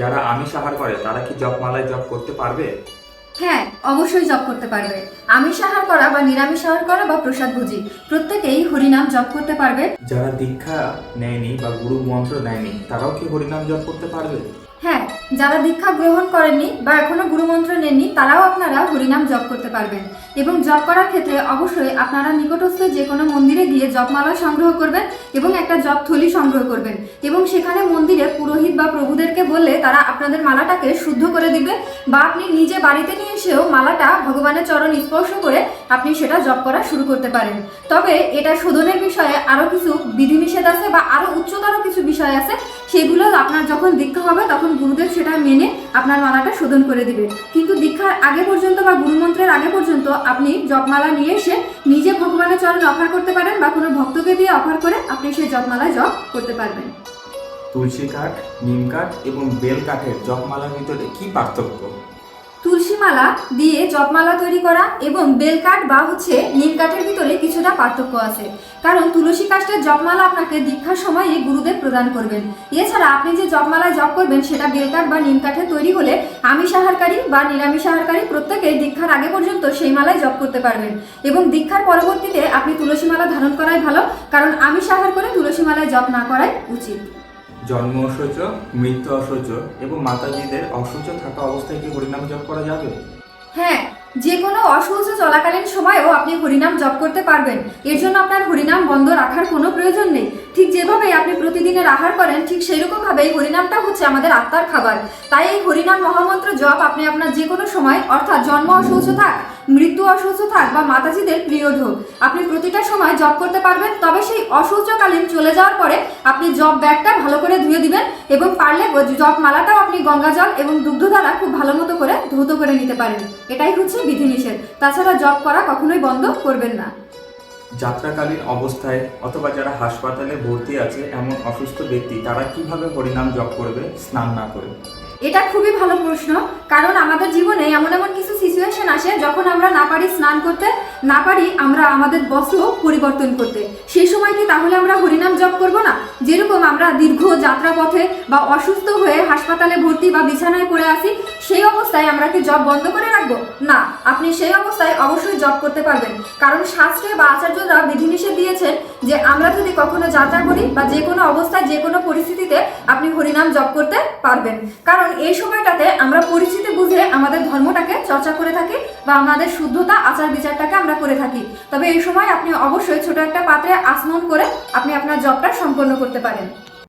যারা আমিষ আহার করে তারা কি জপমালায় জপ করতে পারবে? হ্যাঁ অবশ্যই জপ করতে পারবে। আমিষ আহার করা বা নিরামিষ আহার করা বা প্রসাদ ভুজি প্রত্যেকেই হরিনাম জপ করতে পারবে। যারা দীক্ষা নেয়নি বা গুরু মন্ত্র নেয়নি তারাও কি হরিনাম জপ করতে পারবে? হ্যাঁ যারা দীক্ষা গ্রহণ করেননি বা এখনও গুরু মন্ত্র নেননি তারাও আপনারা হরিনাম জপ করতে পারবেন। এবং জপ করার ক্ষেত্রে অবশ্যই আপনারা নিকটস্থ যে কোনো মন্দিরে গিয়ে জপমালা সংগ্রহ করবেন এবং একটা জপ থলি সংগ্রহ করবেন। এবং সেখানে মন্দিরে পুরোহিত বা প্রভুদেরকে বললে তারা আপনাদের মালাটাকে শুদ্ধ করে দিবে বা আপনি নিজে বাড়িতে নিয়ে এসেও মালাটা ভগবানের চরণ স্পর্শ করে আপনি সেটা জপ করা শুরু করতে পারেন। তবে এটা শোধনের বিষয়ে আরও কিছু বিধিনিষেধ আছে বা আরও উচ্চতর কিছু বিষয় আছে সেগুলো আপনার যখন দীক্ষা হবে, তখন গুরুদেব সেটা মেনে আপনার মালাটা শোধন করে দিবে। কিন্তু দীক্ষার আগে পর্যন্ত বা গুরুমন্ত্রের আগে পর্যন্ত আপনি জপমালা নিয়ে এসে নিজে ভগবানের চরণে অফার করতে পারেন বা কোনো ভক্তকে দিয়ে অফার করে আপনি সেই জপমালা জপ করতে পারবেন। তুলসী কাঠ, নিম কাঠ এবং বেল কাঠের জপমালার ভিতরে কি পার্থক্য? তুলসী মালা দিয়ে জপমালা তৈরি করা এবং বেলকাঠ বা হচ্ছে নিম কাঠের ভিতরে কিছুটা পার্থক্য আছে। কারণ তুলসী কাঠের জপমালা আপনাকে দীক্ষার সময়ে গুরুদেব প্রদান করবেন। এছাড়া আপনি যে জপমালায় জপ করবেন, সেটা বেলকাঠ বা নিম কাঠে তৈরি হলে আমিষ আহারকারী বা নিরামিষ আহারকারী প্রত্যেকে দীক্ষার আগে পর্যন্ত সেই মালায় জপ করতে পারবেন। এবং দীক্ষার পরবর্তীতে আপনি তুলসী মালা ধারণ করাই ভালো, কারণ আমিষ আহার করে তুলসী মালায় জপ না করাই উচিত। জন্ম অসহ্য, মৃত্যু অসহ্য এবং মাতাজিদের অসহ্য থাকা অবস্থায় কি হরিনাম জপ করা যাবে? হ্যাঁ যে কোনো অসহ্য চলাকালীন সময়েও আপনি হরিনাম জপ করতে পারবেন। এর জন্য আপনার হরিনাম বন্ধ রাখার কোনো প্রয়োজন নেই। ঠিক যেভাবে আপনি প্রতিদিনের আহার করেন, ঠিক সেই রকমভাবেই হরিনামটা হচ্ছে আমাদের আত্মার খাবার। তাই এই হরিনাম মহামন্ত্র জপ আপনি আপনার যে কোনো সময়, অর্থাৎ জন্ম অসহ্য থাক, মৃত্যু অসহ্য থাক বা মাতাজিদের পিরিয়ড হোক আপনি প্রতিটা সময় জপ করতে পারবেন। তবে সেই অসহ্যকালীন চলে যাওয়ার পরে আপনি জব ব্যাগটা ভালো করে ধুয়ে দিবেন এবং পারলে জব মালাটাও আপনি গঙ্গা জল এবং দুগ্ধ দ্বারা খুব ভালো মতো করে নিতে পারেন। এটাই হচ্ছে বিধিনিষেধ তাছাড়া জব করা কখনোই বন্ধ করবেন না। যাত্রাকালীন অবস্থায় অথবা যারা হাসপাতালে ভর্তি আছে এমন অসুস্থ ব্যক্তি তারা কীভাবে হরিনাম জপ করবে স্নান না করে? এটা খুবই ভালো প্রশ্ন। কারণ আমাদের জীবনে এমন এমন কিছু সিচুয়েশন আসে যখন আমরা না পারি স্নান করতে না পারি আমরা আমাদের বস্ত্র পরিবর্তন করতে। সেই সময় কি তাহলে আমরা হরিনাম জপ করব না? যেরকম আমরা দীর্ঘ যাত্রাপথে বা অসুস্থ হয়ে হাসপাতালে ভর্তি বা বিছানায় পড়ে আসি, সেই অবস্থায় আমরা কি জব বন্ধ করে রাখব? না, আপনি সেই অবস্থায় অবশ্যই জব করতে পারবেন। কারণ শাস্ত্রে বা আচার্যরা বিধিনিষেধ দিয়েছেন যে আমরা যদি কখনো যাত্রা করি বা যে কোনো অবস্থায়, যে কোনো পরিস্থিতিতে আপনি হরিনাম জপ করতে পারবেন। কারণ এই সময়টাতে আমরা পরিচিতি বুঝে আমাদের ধর্মটাকে চর্চা করে থাকি বা আমাদের শুদ্ধতা, আচার বিচারটাকে আমরা করে থাকি। তবে এই সময় আপনি অবশ্যই ছোট একটা পাত্রে আসমন করে আপনি আপনার জবটা সম্পন্ন করতে পারেন।